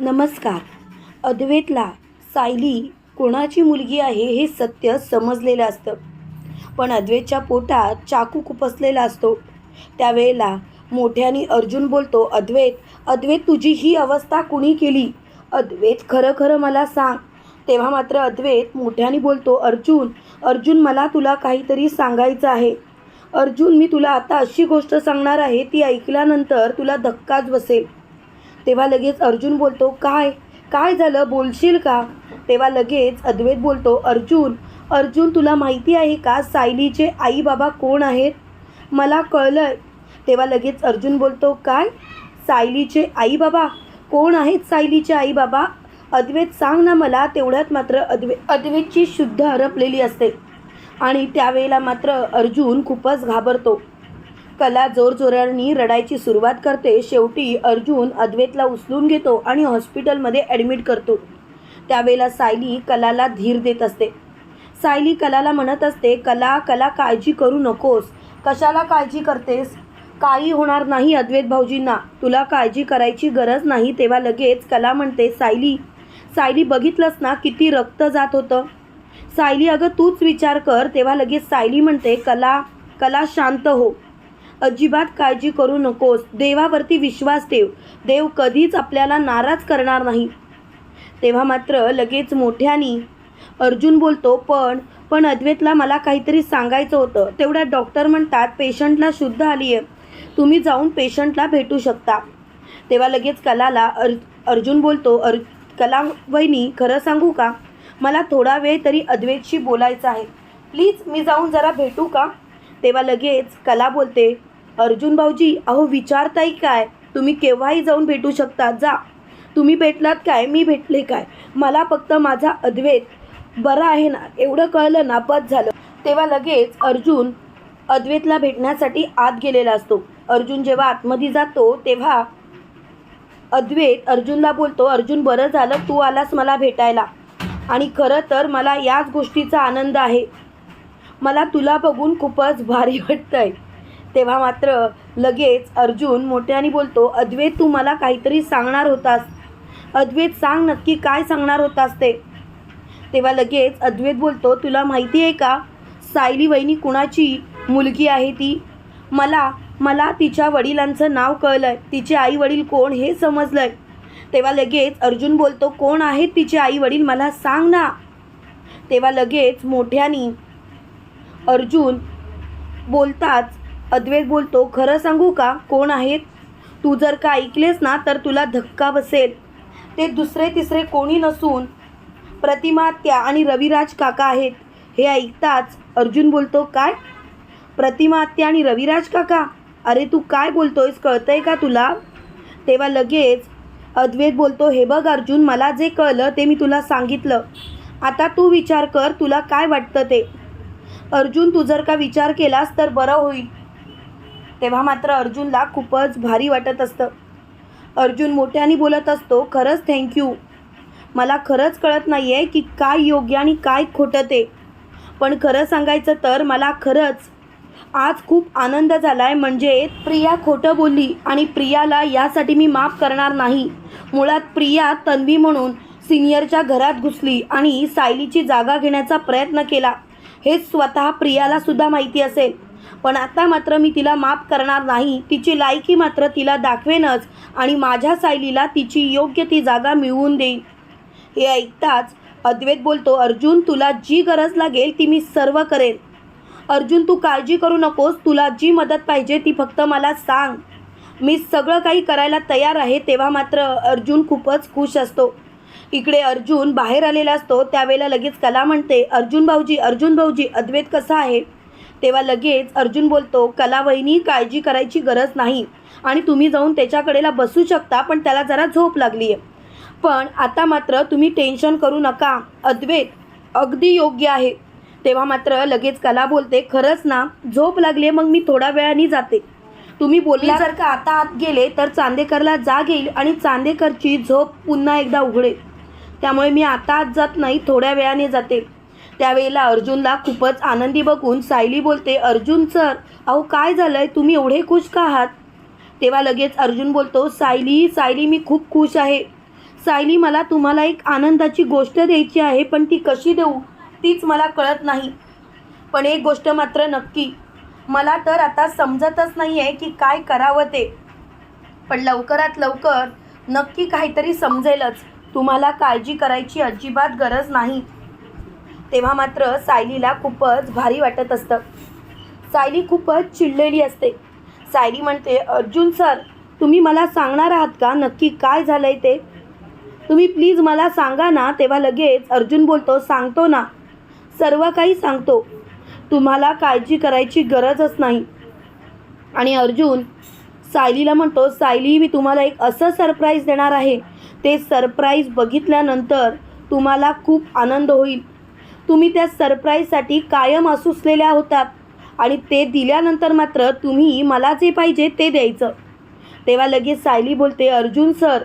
नमस्कार. अद्वैतला सायली कोणाची मुलगी आहे हे सत्य समजलेलं असतं. पण अद्वैतच्या पोटात चाकू खुपसलेला असतो. त्यावेळेला मोठ्याने अर्जुन बोलतो अद्वैत अद्वैत तुझी ही अवस्था कुणी केली? अद्वैत खरं खरं मला सांग. तेव्हा मात्र अद्वैत मोठ्याने बोलतो अर्जुन अर्जुन मला तुला काहीतरी सांगायचं आहे. अर्जुन मी तुला आता अशी गोष्ट सांगणार आहे ती ऐकल्यानंतर तुला धक्काच बसेल. तेव्हा लगेच अर्जुन बोलतो काय? काय झालं? बोलशील का? तेव्हा लगेच अद्वैत बोलतो अर्जुन अर्जुन तुला माहिती आहे का सायलीचे आई बाबा कोण आहेत? मला कळलं तेव्हा लगेच अर्जुन बोलतो काय? सायलीचे आई बाबा कोण आहेत सायलीचे आई बाबा अद्वैत सांग ना मला तेवढ्यात मात्र अद्वै अद्वैतची शुद्ध हरपलेली असते. आणि त्यावेळेला मात्र अर्जुन खूपच घाबरतो. कला जोरजोराने रडायची सुरुवात करते शेवटी अर्जुन अद्वैतला उचलून घेतो आणि हॉस्पिटलमध्ये ॲडमिट करतो. त्यावेळेला सायली कलाला धीर देत असते. सायली कलाला म्हणत असते कला कला काळजी करू नकोस. कशाला काळजी करतेस? काही होणार नाही अद्वैत भाऊजींना. तुला काळजी करायची गरज नाही. तेव्हा लगेच कला म्हणते सायली सायली बघितलंस ना किती रक्त जात होतं? सायली अगं तूच विचार कर. तेव्हा लगेच सायली म्हणते कला कला शांत हो. अजिबात काळजी करू नकोस. देवावरती विश्वास ठेव. देव कधीच आपल्याला नाराज करणार नाही. तेव्हा मात्र लगेच मोठ्यानी अर्जुन बोलतो पण पण अद्वैतला मला काहीतरी सांगायचं होतं. तेवढ्या डॉक्टर म्हणतात पेशंटला शुद्ध आली आहे तुम्ही जाऊन पेशंटला भेटू शकता. तेव्हा लगेच कलाला अर अर्जुन बोलतो अर् कला वहिनी खरं सांगू का? मला थोडा वेळ तरी अद्वैतशी बोलायचं आहे. प्लीज मी जाऊन जरा भेटू का? तेव्हा लगेच कला बोलते अर्जुन भाऊजी अहो विचारताय काय? तुम्ही केव्हाही जाऊन भेटू शकता जा. तुम्ही भेटलात काय? मी भेटले काय? मला फक्त माझा अद्वैत. बरा आहे ना एवढं कळलं ना पद झालं. तेव्हा लगेच अर्जुन अद्वैतला भेटण्यासाठी आत गेलेला असतो. अर्जुन जेव्हा आतमध्ये जातो तेव्हा अद्वैत अर्जुनला बोलतो अर्जुन बरं झालं तू आलास मला भेटायला. आणि खरं तर मला याच गोष्टीचा आनंद आहे. मला तुला बघून खूपच भारी वाटतंय. तेव्हा मात्र लगेच अर्जुन मोठ्याने बोलतो अद्वैत तू मला काहीतरी सांगणार होतास. अद्वैत सांग नक्की काय सांगणार होतास ते? तेव्हा लगेच अद्वैत बोलतो तुला माहिती आहे का सायली वहिनी कुणाची मुलगी आहे ती? मला मला तिच्या वडिलांचं नाव कळलं आहे तिचे आई वडील कोण हे समजलं आहे तेव्हा लगेच अर्जुन बोलतो कोण आहेत तिचे आई वडील मला सांग ना. तेव्हा लगेच मोठ्यानी अर्जुन बोलताच अद्वैत बोलतो खरं सांगू का? कोण आहेत? तू जर का ऐकलेस ना तर तुला धक्का बसेल. ते दुसरे तिसरे कोणी नसून प्रतिमात्या आणि रविराज काका आहेत. हे ऐकताच अर्जुन बोलतो काय? प्रतिमात्या आणि रविराज काका? अरे तू काय बोलतोयस? कळतंय का तुला? तेव्हा लगेच अद्वैत बोलतो हे बघ अर्जुन मला जे कळलं ते मी तुला सांगितलं. आता तू विचार कर तुला काय वाटतं ते? अर्जुन तू जर का विचार केलास तर बरं होईल. तेव्हा मात्र अर्जुनला खूपच भारी वाटत असतं. अर्जुन मोठ्याने बोलत असतो खरंच थँक्यू मला खरंच कळत नाही आहे की काय योग्य आणि काय खोटं ते. पण खरं सांगायचं तर मला खरंच आज खूप आनंद झाला आहे म्हणजे प्रिया खोटं बोलली आणि प्रियाला यासाठी मी माफ करणार नाही. मुळात प्रिया तन्वी म्हणून सिनियरच्या घरात घुसली आणि सायलीची जागा घेण्याचा प्रयत्न केला. हे स्वतः प्रियाला सुद्धा माहिती असेल. पण आता मात्र मी तिला माफ करणार नाही. तिची लायकी मात्र तिला दाखवेनच आणि माझ्या सायलीला तिची योग्य ती जागा मिळवून देईन. हे ऐकताच अद्वैत बोलतो अर्जुन तुला जी गरज लागेल ती मी सर्व करेन. अर्जुन तू काळजी करू नकोस. तुला जी मदत पाहिजे ती फक्त मला सांग. मी सगळं काही करायला तयार आहे. तेव्हा मात्र अर्जुन खूपच खुश असतो. इकडे अर्जुन बाहेर आलेला असतो. त्यावेळेला लगेच कला म्हणते अर्जुन भाऊजी अर्जुन भाऊजी अद्वैत कसा आहे? तेव्हा लगेच अर्जुन बोलतो कलावहिनी काळजी करायची गरज नाही. आणि तुम्ही जाऊन त्याच्याकडेला बसू शकता पण त्याला जरा झोप लागली आहे पण आता मात्र तुम्ही टेन्शन करू नका. अद्वैत अगदी योग्य आहे. तेव्हा मात्र लगेच कला बोलते खरंच ना झोप लागली आहे मग मी थोड्या वेळाने जाते. तुम्ही बोलला जर का आता आत गेले तर चांदेकरला जाग येईल आणि चांदेकरची झोप पुन्हा एकदा उघडेल. त्यामुळे मी आता आत जात नाही थोड्या वेळाने जाते. त्यावेळेला अर्जुनला खूपच आनंदी बघून सायली बोलते अर्जुन सर अहो काय झालं आहे तुम्ही एवढे खुश का आहात? तेव्हा लगेच अर्जुन बोलतो सायली सायली मी खूप खुश आहे. सायली मला तुम्हाला एक आनंदाची गोष्ट द्यायची आहे पण ती कशी देऊ? तीच मला कळत नाही. पण एक गोष्ट मात्र नक्की. मला तर आता समजतच नाही आहे की काय करावं ते. पण लवकरात लवकर नक्की काहीतरी समजेलच. तुम्हाला काळजी करायची अजिबात गरज नाही. तेव्हा मात्र सायलीला खूपच भारी वाटत असतं. सायली खूपच चिडलेली असते. सायली म्हणते अर्जुन सर तुम्ही मला सांगणार आहात का? नक्की काय झालं आहे ते? तुम्ही प्लीज मला सांगा ना तेव्हा लगेच अर्जुन बोलतो सांगतो ना. सर्व काही सांगतो. तुम्हाला काळजी करायची गरजच नाही. आणि अर्जुन सायलीला म्हणतो सायली मी तुम्हाला एक असं सरप्राईज देणार आहे. ते सरप्राईज बघितल्यानंतर तुम्हाला खूप आनंद होईल. तुम्ही त्या सरप्राईजसाठी कायम असूसलेल्या होतात. आणि ते दिल्यानंतर मात्र तुम्ही मला जे पाहिजे ते द्यायचं. तेव्हा लगेच सायली बोलते अर्जुन सर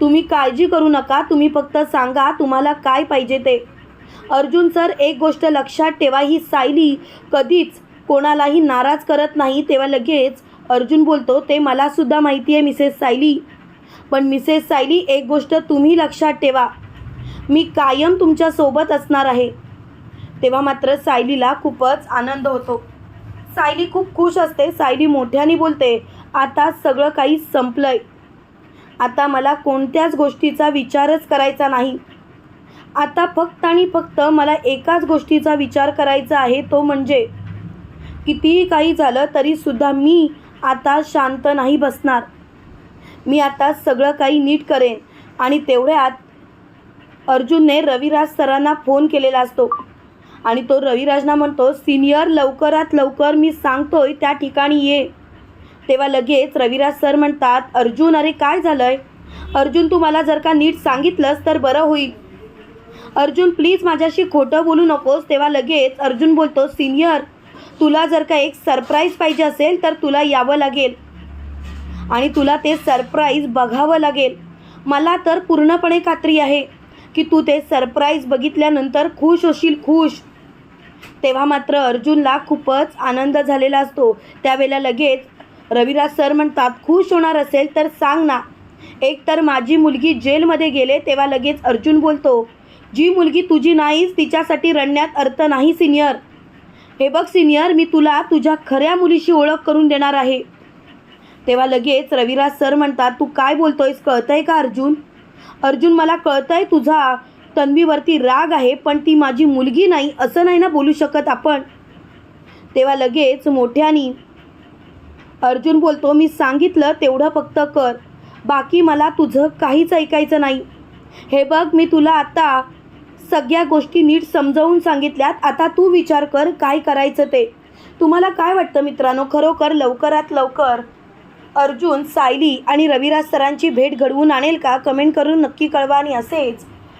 तुम्ही काळजी करू नका. तुम्ही फक्त सांगा तुम्हाला काय पाहिजे ते. अर्जुन सर एक गोष्ट लक्षात ठेवा. ही सायली कधीच कोणालाही नाराज करत नाही. तेव्हा लगेच अर्जुन बोलतो ते मलासुद्धा माहिती आहे मिसेस सायली. पण मिसेस सायली एक गोष्ट तुम्ही लक्षात ठेवा. मी कायम तुमच्यासोबत असणार आहे. तेव्हा मात्र सायलीला खूपच आनंद होतो. सायली खूप खुश असते. सायली मोठ्याने बोलते आता सगळं काही संपलंय. आता मला कोणत्याच गोष्टीचा विचारच करायचा नाही. आता फक्त आणि फक्त मला एकाच गोष्टीचा विचार करायचा आहे तो म्हणजे कितीही काही झालं तरीसुद्धा मी आता शांत नाही बसणार. मी आता सगळं काही नीट करेन. आणि तेवढ्यात अर्जुनने रविराज सरांना फोन केलेला असतो. आणि तो रविराजना म्हणतो सिनियर लवकरात लवकर मी सांगतोय त्या ठिकाणी ये. तेव्हा लगेच रविराज सर म्हणतात अर्जुन अरे काय झालंय? अर्जुन तू मला जर का नीट सांगितलंस तर बरं होईल. अर्जुन प्लीज माझ्याशी खोटं बोलू नकोस. तेव्हा लगेच अर्जुन बोलतो सिनियर तुला जर का एक सरप्राईज पाहिजे असेल तर तुला यावं लागेल. आणि तुला ते सरप्राईज बघावं लागेल. मला तर पूर्णपणे खात्री आहे की तू ते सरप्राईज बघितल्यानंतर खुश होशील खुश. तेव्हा मात्र अर्जुनला खूपच आनंद झालेला असतो. त्यावेळेला लगेच रविराज सर म्हणतात खुश होणार असेल तर सांग ना. एक तर माझी मुलगी जेलमध्ये गेले तेव्हा लगेच अर्जुन बोलतो जी मुलगी तुझी नाहीच तिच्यासाठी रडण्यात अर्थ नाही सिनियर. हे बघ सिनियर मी तुला तुझ्या खऱ्या मुलीशी ओळख करून देणार आहे. तेव्हा लगेच रविराज सर म्हणतात तू काय बोलतोयस कळतंय का अर्जुन? अर्जुन मला कळतंय तुझा तन्वीवरती राग आहे पण ती माझी मुलगी नाही असं नाही ना बोलू शकत आपण. तेव्हा लगेच मोठ्यानी अर्जुन बोलतो मी सांगितलं तेवढं फक्त कर. बाकी मला तुझं काहीच ऐकायचं नाही. हे बघ मी तुला आता सगळ्या गोष्टी नीट समजावून सांगितल्यात. आता तू विचार कर काय करायचं ते. तुम्हाला काय वाटतं मित्रांनो? खरोखर लवकरात लवकर अर्जुन सायली आणि रविराज सरांची भेट घडवून आणेल का? कमेंट करून नक्की कळवा आणि असेच